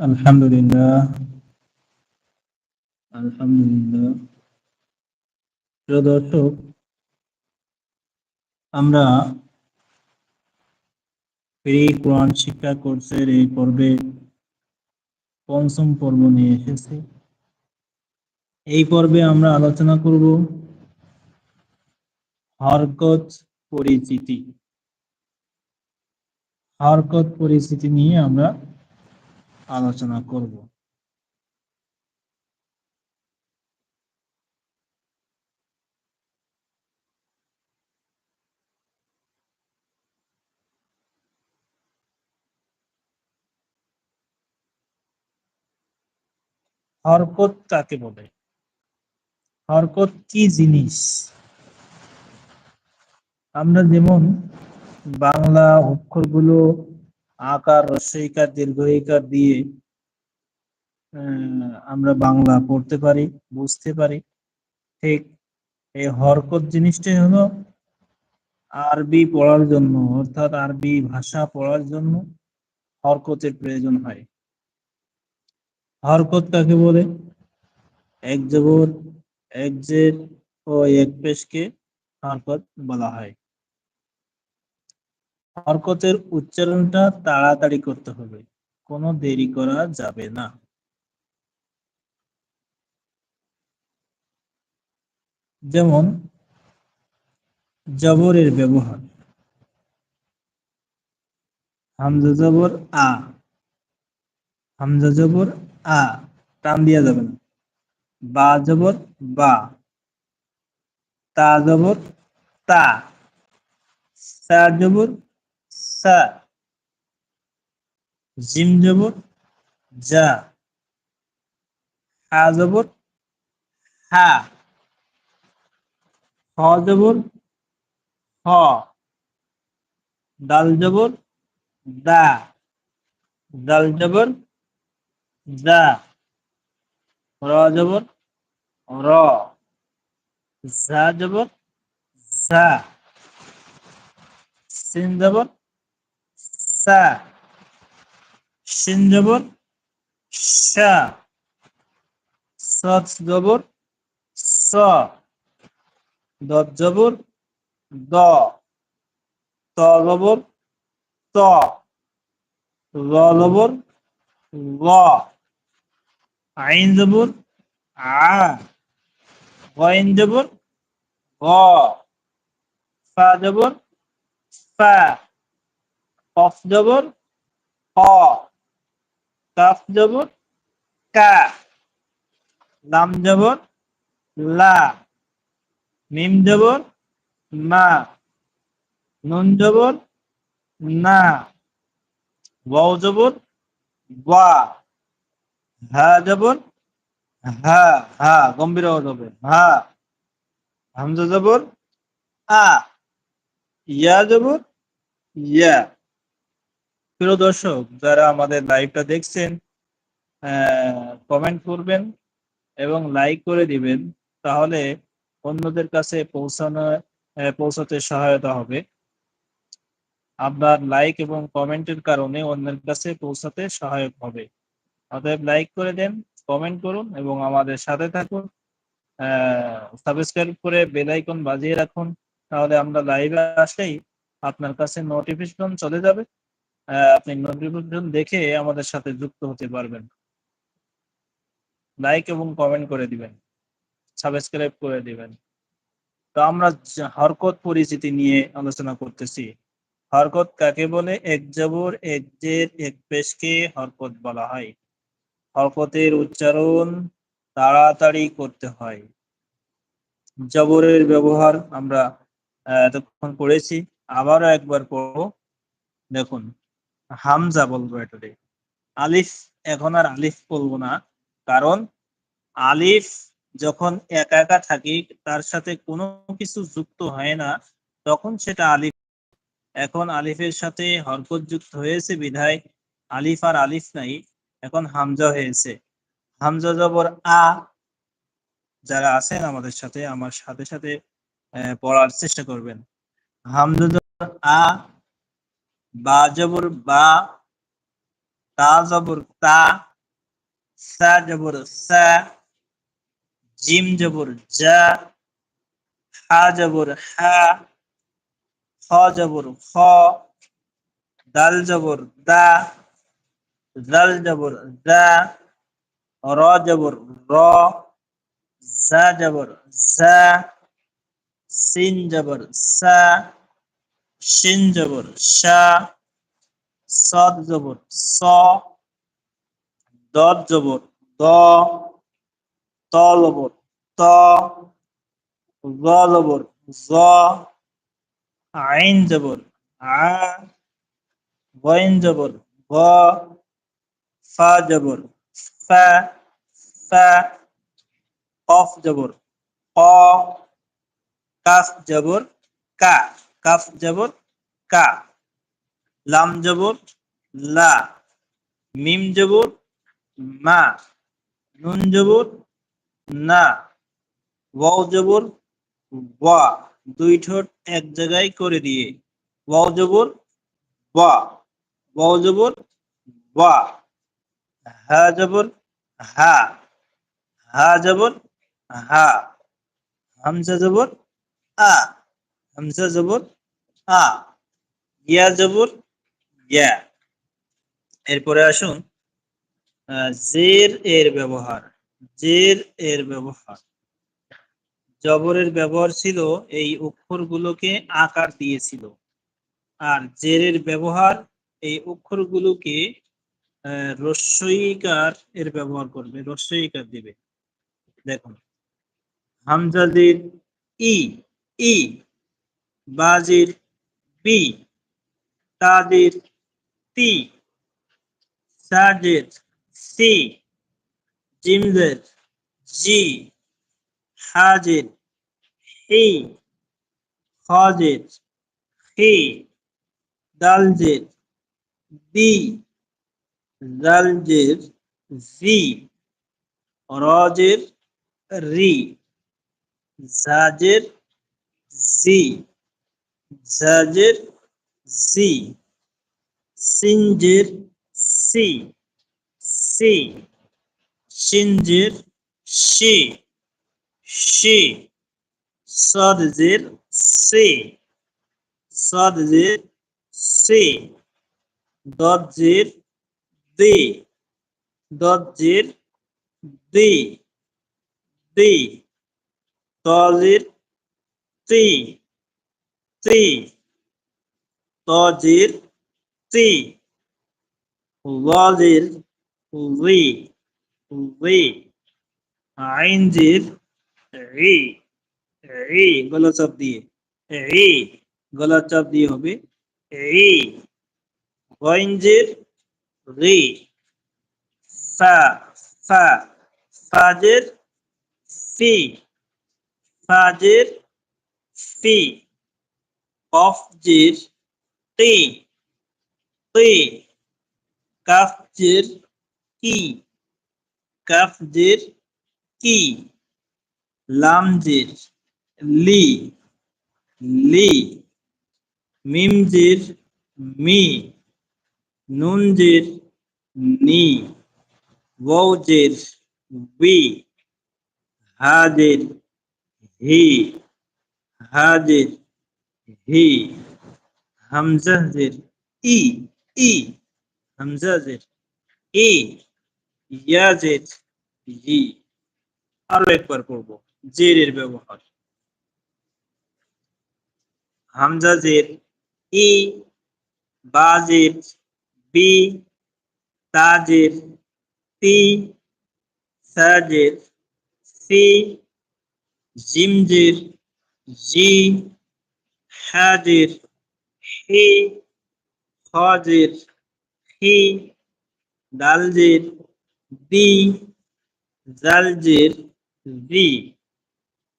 আলহামদুলিল্লাহ। আলহামদুলিল্লাহ। প্রিয় দর্শক, আমরা এই কোরআন শিক্ষা কোর্সের এই পর্বে পঞ্চম পর্ব নিয়ে এসেছি। এই পর্বে আমরা আলোচনা করব হরকত পরিচিতি। হরকত পরিচিতি নিয়ে আমরা আলোচনা করব। হরকত কাকে বলে? হরকত কি জিনিস? আমরা যেমন বাংলা অক্ষরগুলো আকার রস্যইকার দীর্ঘইকার দিয়ে আমরা বাংলা পড়তে পারি, বুঝতে পারি। ঠিক এই হরকত জিনিসটাই হলো আরবি পড়ার জন্য, অর্থাৎ আরবি ভাষা পড়ার জন্য হরকতের প্রয়োজন হয়। হরকত কাকে বলে? এক জবর, এক জের ও এক পেশকে হরকত বলা হয়। হরকতের উচ্চারণটা তাড়াতাড়ি করতে হবে। কোনো দেরি করা যাবে না। যেমন, জবরের ব্যবহার। হামজা জবর আ। হামজা জবর আ। টান দিয়া যাবে না। বা জবর বা। তা জবর তা। সা জবর সা। জিম জবর যা হা জবর, হা। হ জবর, হ। দাল জবর, দা। দাল জবর দা র জবর, র। ঝা জবর ঝা সিন জবর সা। শিন জবর শা সৎ জবর, স। দত জবর, দ। ত জবর, ত। ল জবর ল আইন জবর, আ। গইন জবর, গ। ফা জবর, ফা। কফ জবর, ক, কাফ জবর, কা, লাম জবর, লা, মিম জবর, মা, নুন জবর, না, ওয়াও জবর, ওয়া, হা জবর, হা হা, গম্ভীর হবে হা, হামজা জবর, আ, ইয়া জবর, ইয়া। প্রিয় দর্শক, যারা আমাদের লাইভটা দেখছেন কমেন্ট করবেন এবং লাইক করে দিবেন, তাহলে অন্যদের কাছে পৌঁছানো পৌঁছাতে সহায়তা হবে। আপনার লাইক এবং কমেন্টের কারণে অন্যের কাছে পৌঁছাতে সহায়ক হবে। অতএব লাইক করে দেন কমেন্ট করুন এবং আমাদের সাথে থাকুন। সাবস্ক্রাইব করে বেল আইকন বাজিয়ে রাখুন, তাহলে আমরা লাইভে আসলেই আপনার কাছে নোটিফিকেশন চলে যাবে। আপনি নোটিফিকেশন দেখে আমাদের সাথে যুক্ত হতে পারবেন। লাইক এবং কমেন্ট করে দিবেন। সাবস্ক্রাইব করে দিবেন। তো আমরা হরকত পরিচিতি নিয়ে আলোচনা করতেছি। হরকত কাকে বলে? এক জবর, এক জের, এক পেশকে হরকত বলা হয়। হরকতের উচ্চারণ তাড়াতাড়ি করতে হয়। জবরের ব্যবহার আমরা এতক্ষণ পড়েছি আবারও একবার পড়ব। দেখুন। হামজা বলব এটাতে আলিফ, এখন আর আলিফ বলব না। কারণ আলিফ যখন একা একা থাকি, তার সাথে কোনো কিছু যুক্ত হয় না, তখন সেটা আলিফ। এখন আলিফের সাথে হরকত যুক্ত হয়েছে বিধায়, আলিফ আর আলিফ নাই, এখন হামজা হয়েছে। হামজা জবর আ, যারা আছেন আমাদের সাথে, আমার সাথে সাথে পড়ার চেষ্টা করবেন। হামজা জবর আ বা জবর বা, তা জবর তা, সা জবর সা, জিম জবর জা, হা জবর হা খ জবর খ দাল জবর দা, জাল জবর দা র জবর র, জা জবর জা, সিন জবর সা শিন জবর, শা, সদ জবর, স, দদ জবর, দ, ত জবর, ত জ জবর, জ, আইন জবর, আ গইন জবর, গ, ফা জবর, ফা ফা কফ জবর ক কাফ জবর, কা। কাফ জবর কা, লাম জবর লা, মিম জবর মা, নুন জবর না, ওয়াও জবর ওয়া, দুই ঠোঁট এক জায়গায় করে দিয়ে, ওয়াও জবর ওয়া, ওয়াও জবর ওয়া, হা জবর হা হা জবর হা, হামজা জবর আ। হামজা জবর আ ইয়া জবর ইয়া এরপরে আসুন জের এর ব্যবহার জের এর ব্যবহার। জবরের ব্যবহার ছিল এই অক্ষরগুলোকে আকার দিয়েছিল। আর জেরের ব্যবহার এই অক্ষরগুলোকে আহ, রস্বইকার এর ব্যবহার করবে রস্বইকার দিবে। দেখুন হামজাজির ই ই বাজির বি তাজির তি সাজের সি জিমজের জি হাজির হি খাজির হি দালজের দি জালজের জি রজের রি জাজের জি জাজের জি, সিনজের সি সি, সিনজের শি শি সদজের সি সদজের সি দজ্জের দি দজ্জের দি দি, তজির তি। তি তজির তি ওয়াজির উই উই আইনজির ই ই গলা চাপ দিয়ে ই গলা চাপ দিয়ে হবে ই গইনজির রি ফা ফা ফাজের ফি ফাজের ফি কফজির তি তি কাফজির কি কাফজির কি লামজির লি লি মিমজির মি নুনজির নি ওয়াউজির বি হাজির হি হাজির হি হামজাজির ই ই হামজাজির ই ইয়াজির ই আরও একবার করব জেরের ব্যবহার। হামজাজির ই বাজির বি তাজির তি সাজির সি জিমজির জি হাজির, হি খাজির হি, দালজির, দি, জালজির, রি,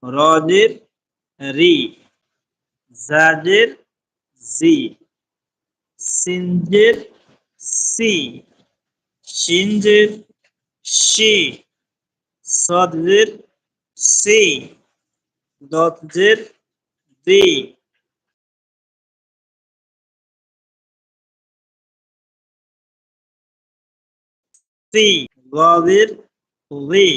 রজের, রি, জাজের, জি, সিনজের, সি শিনজের শি সদজের, সি, দতজের, দি সি গজের রি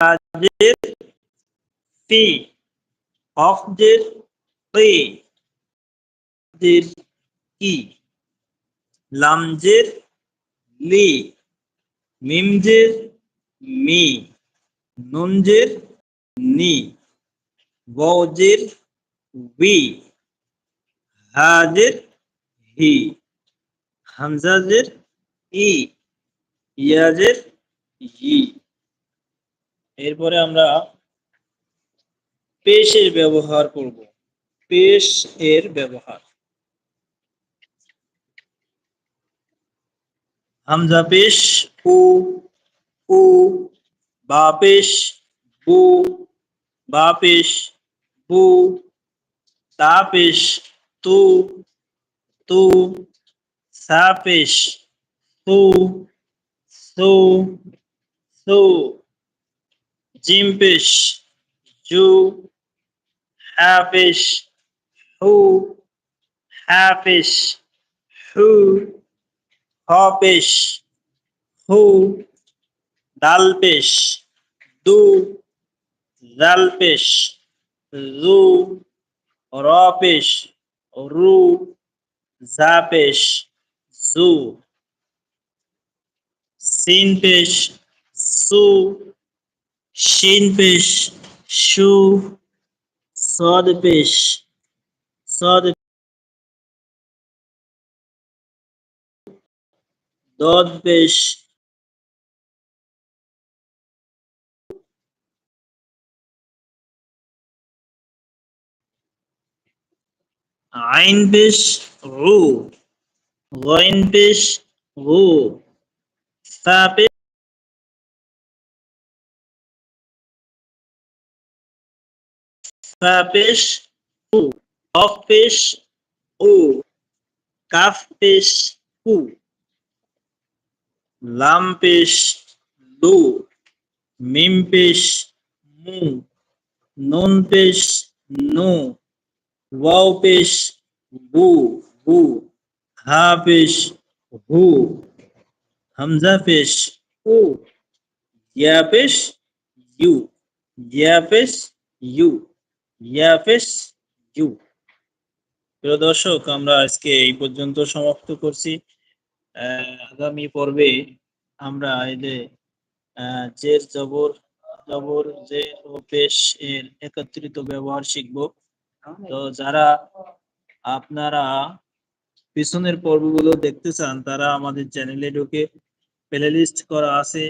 ফাজের ফি অফজের পে জের কি লামজের লি মিমজের মি নুনজের নি ওয়াজের উই হাজের হি, হামজাজের ই, ইয়াজের ই। এরপরে আমরা পেশের ব্যবহার করব। পেশ এর ব্যবহার। হামজা পেশ, উ উ, বা পেশ, বু, বা পেশ, বু, তা পেশ তু তু সা পেশ সু সু সু জিম পেশ জু হা পেশ হু হা পেশ হু হ পেশ হু দাল পেশ দু জাল পেশ জু র পেশ রু জা পেশ জু সিন পেশ সু শিন পেশ শু সদ পেশ সদ দদ আইন পেশ রু। গইন পেশ গু ফা পেশ উ অফ পেশ উ। কাফ পেশ কু লাম পেশ লু। মিম পেশ মু। নুন পেশ নু। ওয়াও পেশ বু বু হা পেশ হু হামজা পেশ উ ইয়া পেশ ইউ ইয়া পেশ ইউ ইয়া পেশ ইউ প্রিয় দর্শক আমরা আজকে এই পর্যন্ত সমাপ্ত করছি। আগামী পর্বে আমরা আহ, জের জবর জবর জের ও পেশ এর একত্রিত ব্যবহার শিখব। তো যারা আপনারা পিছনের পর্বগুলো দেখতে চান, তারা আমাদের চ্যানেলে ঢুকে প্লে লিস্ট করা আছে,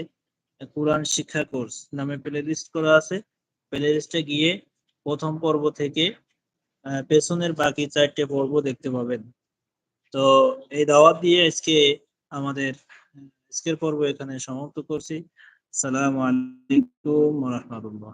কোরআন শিক্ষা কোর্স নামে প্লে লিস্ট করা আছে। প্লে লিস্টে গিয়ে প্রথম পর্ব থেকে পেছনের বাকি চারটে পর্ব দেখতে পাবেন। তো এই দাওয়াত দিয়ে আজকে আমাদের, আজকের পর্ব এখানে সমাপ্ত করছি। সালাম আলাইকুম রহমতুল্লাহ।